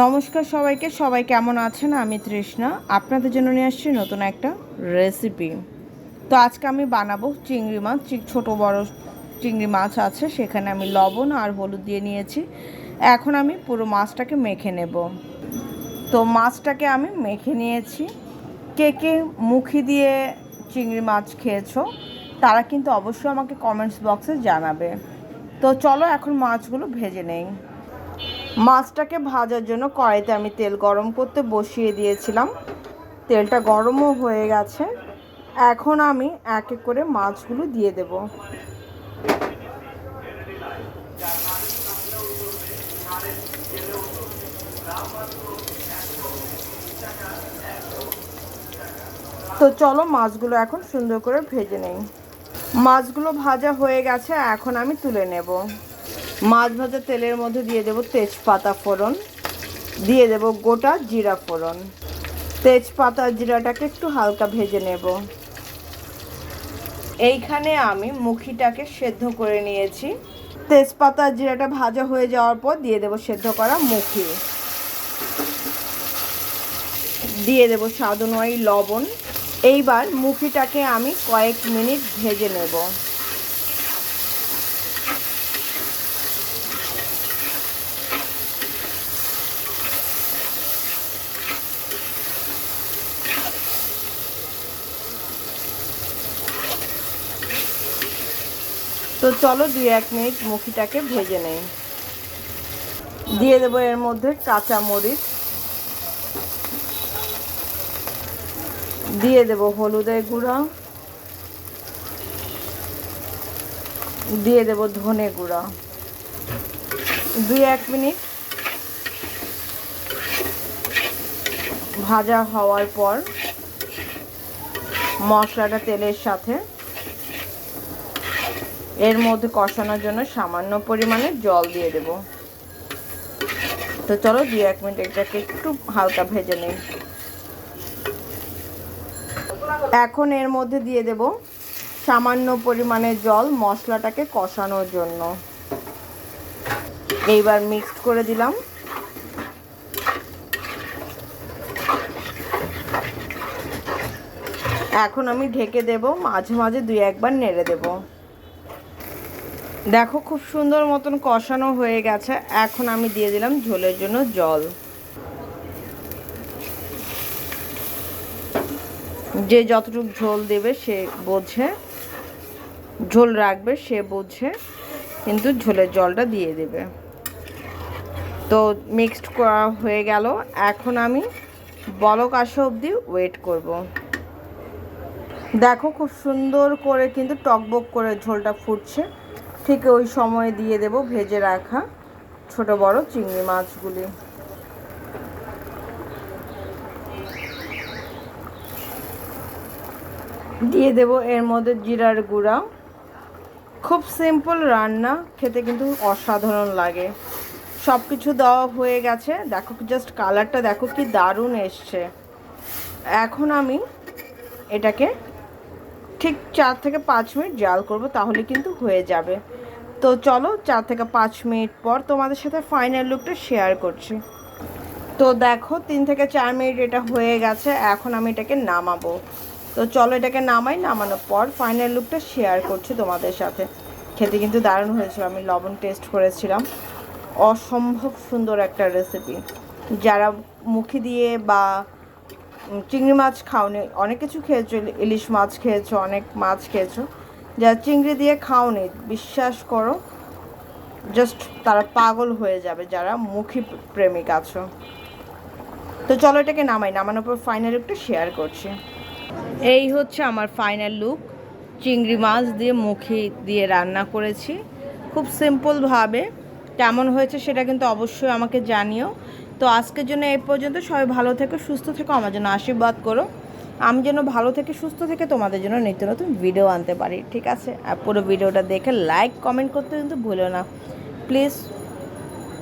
নমস্কার সবাইকে। সবাই কেমন আছেন? আমি তৃষ্ণা। আপনাদের জন্য নিয়ে আসছি নতুন একটা রেসিপি তো আজকে আমি বানাবো চিংড়ি মাছ। ছোট বড় চিংড়ি মাছ আছে, সেখানে আমি লবণ আর হলুদ দিয়ে নিয়েছি। এখন আমি পুরো মাছটাকে মেখে নেব। তো মাছটাকে আমি মেখে নিয়েছি। কে কে মুখি দিয়ে চিংড়ি মাছ খেয়েছো, তারা কিন্তু অবশ্যই আমাকে কমেন্টস বক্সে জানাবে। তো চলো এখন মাছগুলো ভেজে নেই। মাছটাকে ভাজার জন্য কড়াইতে আমি তেল গরম করতে বসিয়ে দিয়েছিলাম। তেলটা গরমও হয়ে গেছে। এখন আমি এক এক করে মাছগুলো দিয়ে দেব। তো চলো মাছগুলো এখন সুন্দর করে ভেজে নেই। মাছগুলো ভাজা হয়ে গেছে, এখন আমি তুলে নেব। মাছ ভাজা তেলের মধ্যে দিয়ে দেব তেজপাতা ফোড়ন, দিয়ে দেব গোটা জিরা ফোড়ন। তেজপাতা জিরাটাকে একটু হালকা ভেজে নেব। এইখানে আমি মুখিটাকে সেদ্ধ করে নিয়েছি। তেজপাতা জিরাটা ভাজা হয়ে যাওয়ার পর দিয়ে দেব সেদ্ধ করা মুখি। দিয়ে দেব স্বাদ অনুযায়ী লবণ। এইবার মুখিটাকে আমি কয়েক মিনিট ভেজে নেব। তো চলো দুই এক মিনিট মুখিটাকে ভেজে নেই। দিয়ে দেবো এর মধ্যে কাঁচা মরিচ। দিয়ে দেব হলুদের গুঁড়া। দিয়ে দেব ধনে গুঁড়া। দুই এক মিনিট ভাজা হওয়ার পর মশলাটা তেলের সাথে এর মধ্যে কষানোর জন্য সামান্য পরিমাণে জল দিয়ে দেব। তো চলো দু এক মিনিট এটাকে একটু হালকা ভেজে নিই। এখন এর মধ্যে দিয়ে দেব সামান্য পরিমাণে জল মশলাটাকে কষানোর জন্য। এইবার মিক্সড করে দিলাম। এখন আমি ঢেকে দেব, মাঝে মাঝে দুই একবার নেড়ে দেব। দেখো, খুব সুন্দর মতন কষানো হয়ে গেছে। এখন আমি দিয়ে দিলাম ঝোলের জন্য জল। যে যতটুকু ঝোল দেবে সে বোঝে। ঝোল রাখবে, সে বোঝে। কিন্তু ঝোলের জলটা দিয়ে দেবে। তো মিক্সড করা হয়ে গেল। এখন আমি বলক আসা অবধি ওয়েট করব। দেখো, খুব সুন্দর করে কিন্তু টকবক করে ঝোলটা ফুটছে। ঠিক ওই সময় দিয়ে দেব ভেজে রাখা ছোট বড় চিংড়ি মাছগুলি। দিয়ে দেব এর মধ্যে জিরার গুঁড়া। খুব সিম্পল রান্না, খেতে কিন্তু অসাধারণ লাগে। সব কিছু দেওয়া হয়ে গেছে। দেখো জাস্ট কালারটা দেখো কি দারুণ এসছে। এখন আমি এটাকে ঠিক চার থেকে পাঁচ মিনিট জাল করব, তাহলে কিন্তু হয়ে যাবে। তো চলো, চার থেকে পাঁচ মিনিট পর তোমাদের সাথে ফাইনাল লুকটা শেয়ার করছি। তো দেখো, তিন থেকে চার মিনিট এটা হয়ে গেছে, এখন আমি এটাকে নামাবো। তো চলো, এটাকে নামাই, নামানোর পর ফাইনাল লুকটা শেয়ার করছি তোমাদের সাথে। খেতে কিন্তু দারুণ হয়েছিল, আমি লবণ টেস্ট করেছিলাম। অসম্ভব সুন্দর একটা রেসিপি যারা মুখে দিয়ে বা চিংড়ি মাছ খাওনি। অনেক কিছু খেয়েছো ইলিশ মাছ খেয়েছো, অনেক মাছ খেয়েছো। যারা চিংড়ি দিয়ে খাওনি, বিশ্বাস করো জাস্ট তারা পাগল হয়ে যাবে যারা মুখী প্রেমিক আছো। তো চলো এটাকে নামাই, নামানোর পর ফাইনাল একটু শেয়ার করছি। এই হচ্ছে আমার ফাইনাল লুক চিংড়ি মাছ দিয়ে মুখি দিয়ে রান্না করেছি। খুব সিম্পলভাবে কেমন হয়েছে সেটা কিন্তু অবশ্যই আমাকে জানিও। তো আজকের জন্য এই পর্যন্ত। সবাই ভালো থেকে, সুস্থ থেকো, আমার জন্য আশীর্বাদ করো। আমি যেন ভালো থেকে, সুস্থ থেকে তোমাদের জন্য নিত্য নতুন ভিডিও আনতে পারি, ঠিক আছে? আর পুরো ভিডিওটা দেখে লাইক কমেন্ট করতে কিন্তু ভুলো না। প্লিজ